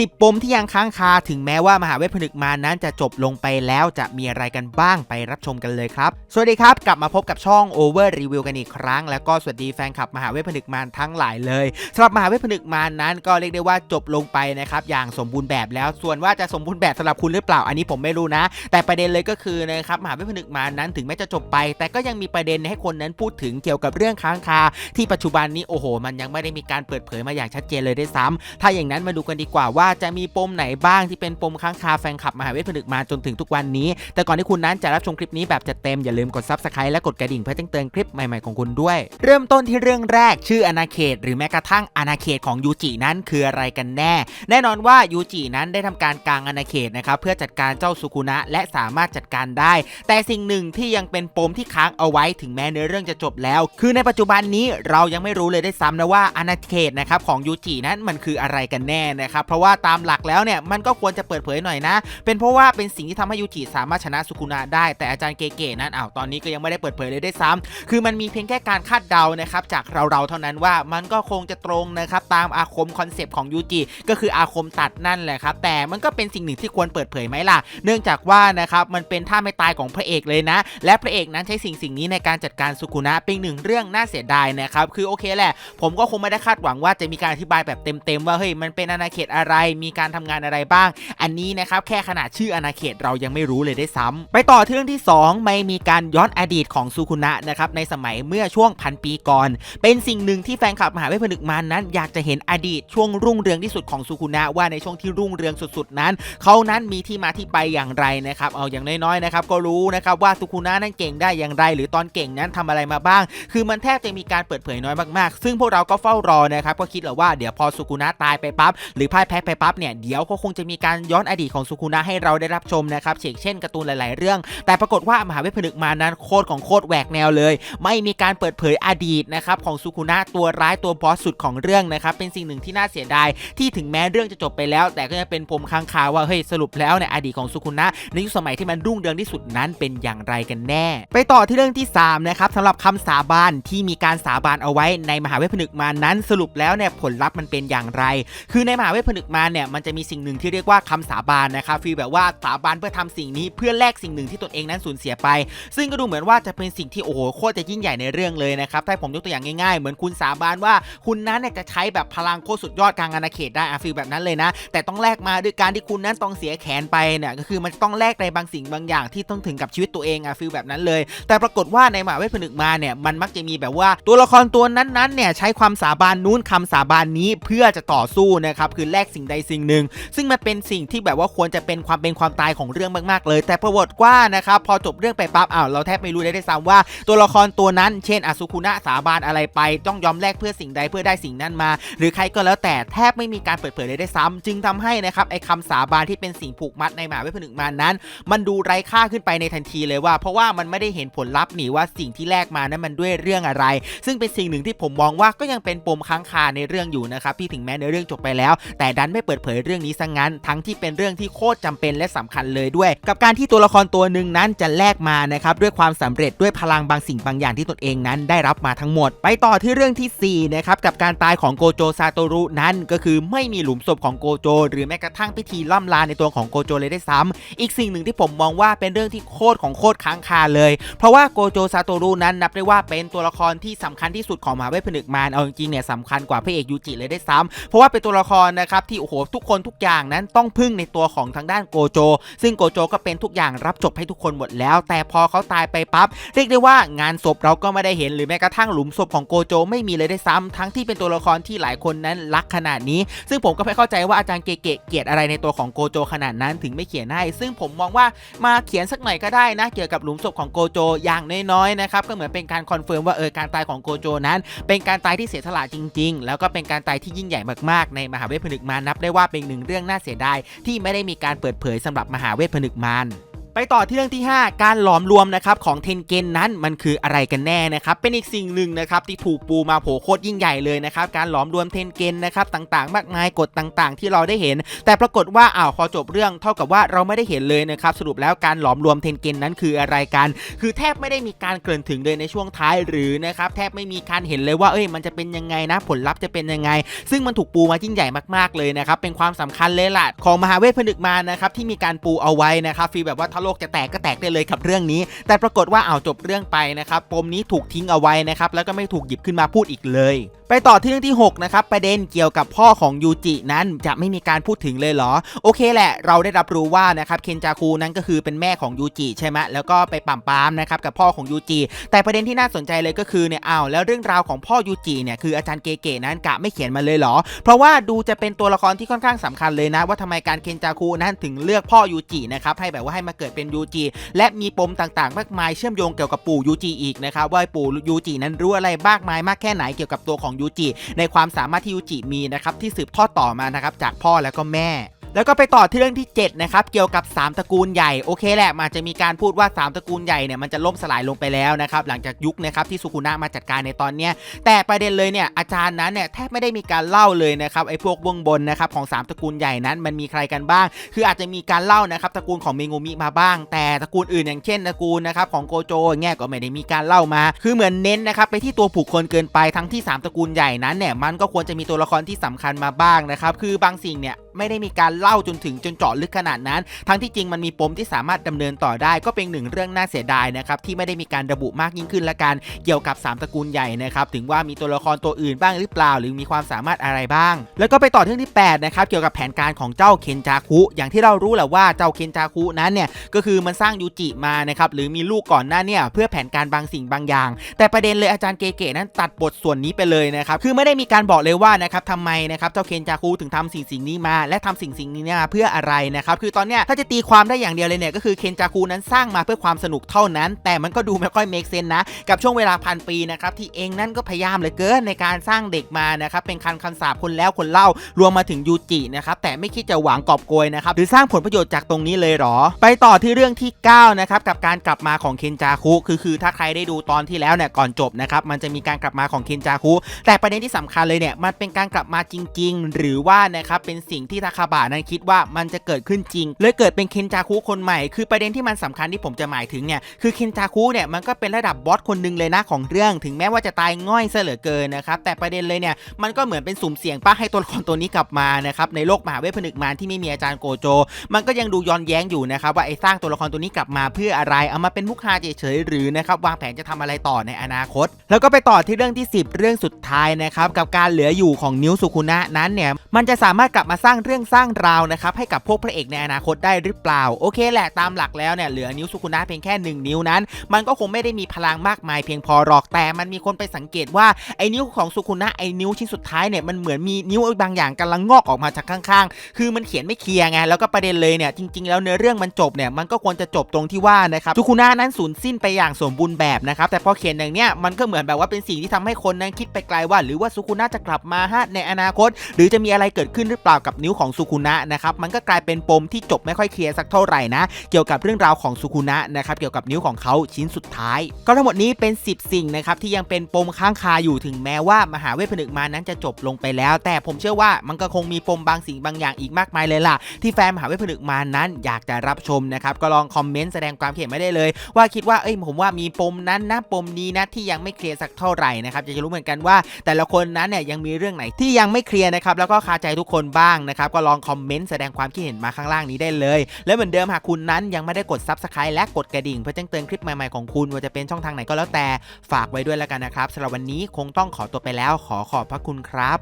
10 ปมที่ยังค้างคาถึงแม้ว่ามหาเวทผนึกมานั้นจะจบลงไปแล้วจะมีอะไรกันบ้างไปรับชมกันเลยครับ สวัสดีครับ กลับมาพบกับช่อง Over Review กันอีกครั้ง แล้วก็สวัสดีแฟนคลับมหาเวทผนึกมารทั้งหลายเลยสำหรับมหาเวทผนึกมานั้นก็เรียกได้ว่าจบลงไปนะครับอย่างสมบูรณ์แบบแล้วส่วนว่าจะสมบูรณ์แบบสำหรับคุณหรือเปล่าอันนี้ผมไม่รู้นะ แต่ประเด็นเลยก็คือนะครับมหาเวทผนึกมานั้นถึงแม้จะจบไป แต่ก็ยังมีประเด็นให้คนนั้นพูดถึงเกี่ยวกับเรื่องค้างคา ที่ปัจจุบันนี้โอ้โห มันยังไม่ได้มีการเปิดเผยมาอย่างชัดเจนเลยด้วยซ้ำถ้าอย่างนั้นมาดูกันดีกว่าว่าจะมีปมไหนบ้างที่เป็นปมค้างคาแฟนคลับมหาเวทผนึกมาจนถึงทุกวันนี้ แต่ก่อนที่คุณนั้นจะรับชมคลิปนี้แบบจัดเต็มอย่าลืมกด subscribe และกดกระดิ่งเพื่อแจ้งเตือนคลิปใหม่ๆของคุณด้วย เริ่มต้นที่เรื่องแรกชื่ออาณาเขต หรือแม้กระทั่งอาณาเขตของยูจินั้นคืออะไรกันแน่ แน่นอนว่ายูจินั้นได้ทำการกลางอาณาเขตนะครับเพื่อจัดการเจ้าสุกุนะและสามารถจัดการได้ แต่สิ่งหนึ่งที่ยังเป็นปมที่ค้างเอาไว้ถึงแม้เนื้อเรื่องจะจบแล้ว คือในปัจจุบันนี้เรายังไม่รู้เลยได้ซ้ำนะว่าอาณาเขตนะครับของยูจินั้นมันคืออะไรกันแน่นะครับเพราะว่าตามหลักแล้วเนี่ยมันก็ควรจะเปิดเผยหน่อยนะ เป็นเพราะว่าเป็นสิ่งที่ทำให้ยูจิสามารถชนะสุกุนะได้แต่อาจารย์เก๋ๆนั้นอ้าวตอนนี้ก็ยังไม่ได้เปิดเผยเลยได้วยซ้ำคือมันมีเพียงแค่การคาดเดานะครับจากเราๆเท่านั้นว่ามันก็คงจะตรงนะครับตามอาคมคอนเซปต์ของยูจิก็คืออาคมตัดนั่นแหละครับแต่มันก็เป็นสิ่งหนึ่งที่ควรเปิดเผยไหมล่ะ เนื่องจากว่านะครับมันเป็นท่าไม่ตายของพระเอกเลยนะ และพระเอกนั้นใช้สิ่งสิ่งนี้ในการจัดการสุกุนะเป็นหนึ่งเรื่องน่าเสียดายนะครับคือโอเคแหละ ผมก็คงไม่ได้คาดหวังว่าจะมีการอธิบายแบบเต็มๆว่าเฮ้ยมันเป็นอาณาเขตอะไรมีการทำงานอะไรบ้าง อันนี้นะครับแค่ขนาดชื่ออาณาเขตเรายังไม่รู้เลยได้ซ้ำไปต่อที่เรื่องที่ 2 ไม่มีการย้อนอดีตของสุคุนะนะครับในสมัยเมื่อช่วงพันปีก่อน เป็นสิ่งหนึ่งที่แฟนคลับมหาเวทผนึกมานั้น อยากจะเห็นอดีตช่วงรุ่งเรืองที่สุดของสุคุนะว่าในช่วงที่รุ่งเรืองสุดๆนั้น เขานั้นมีที่มาที่ไปอย่างไรนะครับเอาอย่างน้อยๆนะครับก็รู้นะครับว่าสุคุนะนั้นเก่งได้อย่างไร หรือตอนเก่งนั้นทำอะไรมาบ้าง คือมันแทบจะมีการเปิดเผยน้อยมากๆ ซึ่งพวกเราก็เฝ้ารอนะครับก็คิดแหละว่าเดี๋ยวพอสุกุนะตายไปปั๊บหรือพ่ายแพ้ไปปั๊บเนี่ยเดี๋ยวก็คงจะมีการย้อนอดีตของสุกุนะให้เราได้รับชมนะครับเช่นเช่นการ์ตูนหลาย ๆ เรื่อง แต่ปรากฏว่ามหาเวทผนึกมานั้นโคตรของโคตรแหวกแนวเลย ไม่มีการเปิดเผยอดีตนะครับของสุกุนะตัวร้ายตัวบอสสุดของเรื่องนะครับเป็นสิ่งหนึ่งที่น่าเสียดายที่ถึงแม้เรื่องจะจบไปแล้ว แต่ก็ยังเป็นปมค้างคาว่าเฮ้ยสรุปแล้วเนี่ยอดีตของสุกุนะในยุคสมัยที่มันรุ่งเรืองที่สุดนั้นเป็นอย่างไรกันแน่ ไปต่อที่เรื่องที่3นะครับสำหรับคำสาบานที่มีการสาบานเอาไว้ในมหาเวทผนึกมานั้นสรุปแล้วเนี่ยผลลัพธ์มันเป็นอย่างไร คือในมหาเวทผนึกมารเนี่ยมันจะมีสิ่งหนึ่งที่เรียกว่าคำสาบานนะครับฟีลแบบว่าสาบานเพื่อทำสิ่งนี้เพื่อแลกสิ่งหนึ่งที่ตนเองนั้นสูญเสียไป ซึ่งก็ดูเหมือนว่าจะเป็นสิ่งที่โอ้โหโคตรจะยิ่งใหญ่ในเรื่องเลยนะครับถ้าผมยกตัวอย่างง่ายๆ เหมือนคุณสาบานว่าคุณนั้นเนี่ยจะใช้แบบพลังโคตรสุดยอดกลางอาณาเขตได้อะฟีลแบบนั้นเลยนะ แต่ต้องแลกมาด้วยการที่คุณนั้นต้องเสียแขนไปเนี่ยก็คือมันต้องแลกในบางสิ่งบางอย่างที่ต้องถึงกับชีวิตตัวเองอะฟีลแบบนั้นเลย แต่ปรากฏว่าในมหาเวทผนึกมาเนี่ยมันมักจะมีแบบว่าตัวละครตัวนั้นๆเนี่ยใช้ความสาบานนู้นคำสาบานนี้เพื่อจะต่อสู้นะครับคือแลกสิ่งใดสิ่งหนึ่ง ซึ่งมันเป็นสิ่งที่แบบว่าควรจะเป็นความเป็นความตายของเรื่องมากๆเลย แต่ปรากฏว่านะครับพอจบเรื่องไปปั๊บอ้าวเราแทบไม่รู้เลยได้ซ้ำว่า ตัวละครตัวนั้นเช่นอสุคุนะสาบานอะไรไปต้องยอมแลกเพื่อสิ่งใดเพื่อได้สิ่งนั้นมา หรือใครก็แล้วแต่แทบไม่มีการเปิดเผยเลยได้ซ้ำจึงทำให้นะครับไอ้คำสาบานที่เป็นสิ่งผูกมัดในหมาเวทผนึกมานั้น มันดูไร้ค่าขึ้นไปในทันทีเลยว่า เพราะว่ามันไม่ได้เห็นผลลัพธ์หนีว่าสิ่งที่แลกมานั้นมันด้วยเรื่องอะไร ซึ่งเป็นสิ่งหนึ่งที่ผมมองว่าก็ยังเป็นปมค้างคาในเรื่องอยู่นะครับที่ถึงแม้ในเรื่องจบไปแล้ว แต่ดันไม่เปิดเผยเรื่องนี้ซะงั้น ทั้งที่เป็นเรื่องที่โคตรจำเป็นและสำคัญเลยด้วย กับการที่ตัวละครตัวหนึ่งนั้นจะแลกมานะครับด้วยความสำเร็จด้วยพลังบางสิ่งบางอย่างที่ตนเองนั้นได้รับมาทั้งหมด ไปต่อที่เรื่องที่4นะครับกับการตายของโกโจซาโตรุนั้นก็คือไม่มีหลุมศพของโกโจ หรือแม้กระทั่งพิธีล่ำลาในตัวของโกโจเลยได้ซ้ำอีกสิ่งหนึ่งที่ผมมองว่าเป็นเรื่องที่โคตรของโคตรค้างคาเลย เพราะว่าโกโจซาโตรุนั้นนับได้ว่าเป็นตัวละครที่สำคัญที่สุดของมหาเวทผนึกมารเอาจริงๆเนี่ยสำคัญกว่าพระเอกยูจิเลยได้ซ้ำเพราะว่าเป็นตัวละครนะครับที่โอ้โหทุกคนทุกอย่างนั้นต้องพึ่งในตัวของทางด้านโกโจ ซึ่งโกโจก็เป็นทุกอย่างรับจบให้ทุกคนหมดแล้ว แต่พอเขาตายไปปั๊บเรียกได้ว่างานศพเราก็ไม่ได้เห็นหรือแม้กระทั่งหลุมศพของโกโจไม่มีเลยได้ซ้ำทั้งที่เป็นตัวละครที่หลายคนนั้นรักขนาดนี้ ซึ่งผมก็ไม่เข้าใจว่าอาจารย์เกเกเกลียดอะไรในตัวของโกโจขนาดนั้นถึงไม่เขียนให้ ซึ่งผมมองว่ามาเขียนสักหน่อยก็ได้นะ เกี่ยวกับหลุมศพของโกโจอย่างน้อยๆนะครับก็เหมือนเป็นการคอนเฟิร์มว่าเออการตายของโกโจนั้น เป็นการตายที่เสียสละจริง ๆ แล้วก็เป็นการตายที่ยิ่งใหญ่มากๆ ในมหาเวทผนึกมานับได้ว่าเป็นหนึ่งเรื่องน่าเสียดายที่ไม่ได้มีการเปิดเผยสำหรับมหาเวทผนึกมาร ไปต่อที่เรื่องที่ 5 การหลอมรวมนะครับของเทนเกนนั้นมันคืออะไรกันแน่นะครับเป็นอีกสิ่งหนึ่งนะครับที่ถูกปูมาโผโคตรยิ่งใหญ่เลยนะครับการหลอมรวมเทนเกนนะครับต่างๆ มากมายกฎต่างๆ ที่เราได้เห็น แต่ปรากฏว่าอ้าวพอจบเรื่องเท่ากับว่าเราไม่ได้เห็นเลยนะครับสรุปแล้วการหลอมรวมเทนเกนนั้นคืออะไรกัน คือแทบไม่ได้มีการเกริ่นถึงเลยในช่วงท้ายหรือนะครับแทบไม่มีการเห็นเลยว่าเอ้ยมันจะเป็นยังไงนะผลลัพธ์จะเป็นยังไง ซึ่งมันถูกปูมายิ่งใหญ่มากๆเลยนะครับเป็นความสำคัญเลยล่ะของมหาเวทผนึกมานะครับที่มีการปูเอาไว้นะครับฟีแบบว่าถ้าโลกจะแตกก็แตกได้เลยกับเรื่องนี้ แต่ปรากฏว่าเอาจบเรื่องไปนะครับปมนี้ถูกทิ้งเอาไว้นะครับแล้วก็ไม่ถูกหยิบขึ้นมาพูดอีกเลย ไปต่อที่เรื่องที่ 6 นะครับ ประเด็นเกี่ยวกับพ่อของยูจินั้นจะไม่มีการพูดถึงเลยเหรอ โอเคแหละ เราได้รับรู้ว่านะครับเคนจาคูนั้นก็คือเป็นแม่ของยูจิใช่ไหมแล้วก็ไปปั่มปามนะครับกับพ่อของยูจิแต่ประเด็นที่น่าสนใจเลยก็คือเนี่ยอ้าวแล้วเรื่องราวของพ่อยูจิเนี่ยคืออาจารย์เกเกนั้นกะไม่เขียนมาเลยเหรอ เพราะว่าดูจะเป็นตัวละครที่ค่อนข้างสำคัญเลยนะ ว่าทำไมการเคนจาคูนั้นถึงเลือกพ่อยูจินะครับให้แบบว่าให้มาเกิดเป็นยูจิและมีปมต่างๆ มากมายเชื่อมโยงเกี่ยวกับปู่ยูจิอีกนะครับว่าปู่ยูจินั้นรู้อะไรมากมายมากแค่ไหนเกี่ยวกับตัวของยูจิในความสามารถที่ยูจิมีนะครับที่สืบทอดต่อมานะครับจากพ่อแล้วก็แม่ แล้วก็ไปต่อที่เรื่องที่ 7 นะครับ เกี่ยวกับ 3 ตระกูลใหญ่ โอเคแหละมันจะมีการพูดว่า 3 ตระกูลใหญ่เนี่ยมันจะล่มสลายลงไปแล้วนะครับ หลังจากยุคนะครับที่สุกุนะมาจัดการในตอนเนี้ยแต่ประเด็นเลยเนี่ยอาจารย์นั้นเนี่ยแทบไม่ได้มีการเล่าเลยนะครับไอ้พวกเบื้องบนนะครับของ 3 ตระกูลใหญ่นั้นมันมีใครกันบ้าง คืออาจจะมีการเล่านะครับตระกูลของเมงูมิมาบ้าง แต่ตระกูลอื่นอย่างเช่นตระกูลนะครับของโกโจอย่างเงี้ยก็ไม่ได้มีการเล่ามา คือเหมือนเน้นนะครับไปที่ตัวบุคคลเกินไปทั้งที่ 3 ตระกูลใหญ่นั้นเนี่ยมันก็ควรจะมีตัวละครที่สำคัญมาบ้างนะครับคือบางสิ่งเนี่ยไม่ได้มีการเล่าจนถึงจนเจาะลึกขนาดนั้น ทั้งที่จริงมันมีปมที่สามารถดำเนินต่อได้ ก็เป็นหนึ่งเรื่องน่าเสียดายนะครับที่ไม่ได้มีการระบุมากยิ่งขึ้นละกันเกี่ยวกับ 3ตระกูลใหญ่นะครับถึงว่ามีตัวละครตัวอื่นบ้างหรือเปล่า หรือมีความสามารถอะไรบ้าง แล้วก็ไปต่อเรื่องที่8นะครับเกี่ยวกับแผนการของเจ้าเคนจาคุอย่างที่เรารู้แหละว่าเจ้าเคนจาคุนั้นเนี่ยก็คือมันสร้างยูจิมานะครับหรือมีลูกก่อนหน้าเนี่ยเพื่อแผนการบางสิ่งบางอย่าง แต่ประเด็นเลยอาจารย์เกเกนั้นตัดบทส่วนนี้ไปเลยนะครับคือไม่ได้มีการบอกเลยว่านะครับทำไมนะครับเจ้าเคนจาคุถึงทำสิ่งสิ่งนี้มาและทำสิ่งสิ่งนี้เนี่ยเพื่ออะไรนะครับคือตอนเนี้ยถ้าจะตีความได้อย่างเดียวเลยเนี่ยก็คือเคนจาคุนั้นสร้างมาเพื่อความสนุกเท่านั้น แต่มันก็ดูไม่ค่อยเมคเซนนะกับช่วงเวลาพันปีนะครับที่เองนั่นก็พยายามเหลือเกินในการสร้างเด็กมานะครับเป็นคันคำสาปคนแล้วคนเล่ารวมมาถึงยูจินะครับแต่ไม่คิดจะหวังกอบโกยนะครับหรือสร้างผลประโยชน์จากตรงนี้เลยหรอ ไปต่อที่เรื่องที่9นะครับกับการกลับมาของเคนจาคุคือคือถ้าใครได้ดูตอนที่แล้วเนี่ยก่อนจบนะครับมันจะมีการกลับมาของเคนจาคุแต่ประเด็นที่สำคัญเลยเนี่ยมันเป็นการกลับมาจริง ๆ หรือว่านะครับเป็นสิ่งที่ทาคาบะนั้นคิดว่ามันจะเกิดขึ้นจริง เลยเกิดเป็นเคนจาคุคนใหม่ คือประเด็นที่มันสำคัญที่ผมจะหมายถึงเนี่ยคือเคนจาคุเนี่ยมันก็เป็นระดับบอสคนหนึ่งเลยนะของเรื่อง ถึงแม้ว่าจะตายง่อยซะเหลือเกินนะครับแต่ประเด็นเลยเนี่ยมันก็เหมือนเป็นสุ่มเสี่ยงป้าให้ตัวละครตัวนี้กลับมานะครับในโลกมหาเวทผนึกมารที่ไม่มีอาจารย์โกโจ มันก็ยังดูย้อนแย้งอยู่นะครับว่าไอ้สร้างตัวละครตัวนี้กลับมาเพื่ออะไรเอามาเป็นมุกฮาเฉยๆหรือนะครับวางแผนจะทำอะไรต่อในอนาคต แล้วก็ไปต่อที่เรื่องที่ 10 เรื่องสุดท้ายนะครับกับการเหลืออยู่ของนิ้วสุคุนะนั้นเนี่ยมันจะสามารถกลับมาสร้างเรื่องสร้างราวนะครับให้กับพวกพระเอกในอนาคตได้หรือเปล่า โอเคแหละตามหลักแล้วเนี่ยเหลือนิ้วสุคุนะเพียงแค่ 1 นิ้วนั้น มันก็คงไม่ได้มีพลังมากมายเพียงพอหรอกแต่มันมีคนไปสังเกตว่าไอ้นิ้วของสุคุนะไอ้นิ้วชิ้นสุดท้ายเนี่ยมันเหมือนมีนิ้วบางอย่างกำลังงอกออกมาจากข้างๆ คือมันเขียนไม่เคลียร์ไงแล้วก็ประเด็นเลยเนี่ยจริง ๆ แล้วเนื้อเรื่องมันจบเนี่ยมันก็ควรจะจบตรงที่ว่านะครับสุคุนะนั้นสูญสิ้นไปอย่างสมบูรณ์แบบนะครับแต่พอเขียนอย่างเนี้ยมันก็เหมือนแบบว่าเป็นสิ่งที่ทำให้คนนั้นคิดไปไกลว่า หรือว่าสุคุนะจะกลับมาฮะในอนาคต หรือจะมีอะไรเกิดขึ้นหรือเปล่ากับนิวของสุคุนะนะครับมันก็กลายเป็นปมที่จบไม่ค่อยเคลียร์สักเท่าไหร่นะเกี่ยวกับเรื่องราวของสุคุนะนะครับเกี่ยวกับนิ้วของเขาชิ้นสุดท้าย ก็ทั้งหมดนี้เป็น 10 สิ่งนะครับที่ยังเป็นปมค้างคาอยู่ถึงแม้ว่ามหาเวทผนึกมานั้นจะจบลงไปแล้ว แต่ผมเชื่อว่ามันก็คงมีปมบางสิ่งบางอย่างอีกมากมายเลยล่ะ ที่แฟนมหาเวทผนึกมานั้นอยากจะรับชมนะครับก็ลองคอมเมนต์แสดงความเห็นมาได้เลย ว่าคิดว่าเอ้ยผมว่ามีปมนั้นนะปมนี้นะที่ยังไม่เคลียร์สักเท่าไหร่นะครับอยากจะรู้เหมือนกันว่า แต่ละคนนั้นเนี่ยยังมีเรื่องไหนที่ยังไม่เคลียร์นะครับแล้วก็คาใจทุกคนบ้างนะครับก็ลองคอมเมนต์แสดงความคิดเห็นมาข้างล่างนี้ได้เลย และเหมือนเดิมหากคุณนั้นยังไม่ได้กด Subscribe และกดกระดิ่งเพื่อแจ้งเตือนคลิปใหม่ๆของคุณว่าจะเป็นช่องทางไหนก็แล้วแต่ฝากไว้ด้วยแล้วกันนะครับสำหรับวันนี้คงต้องขอตัวไปแล้วขอขอบพระคุณครับ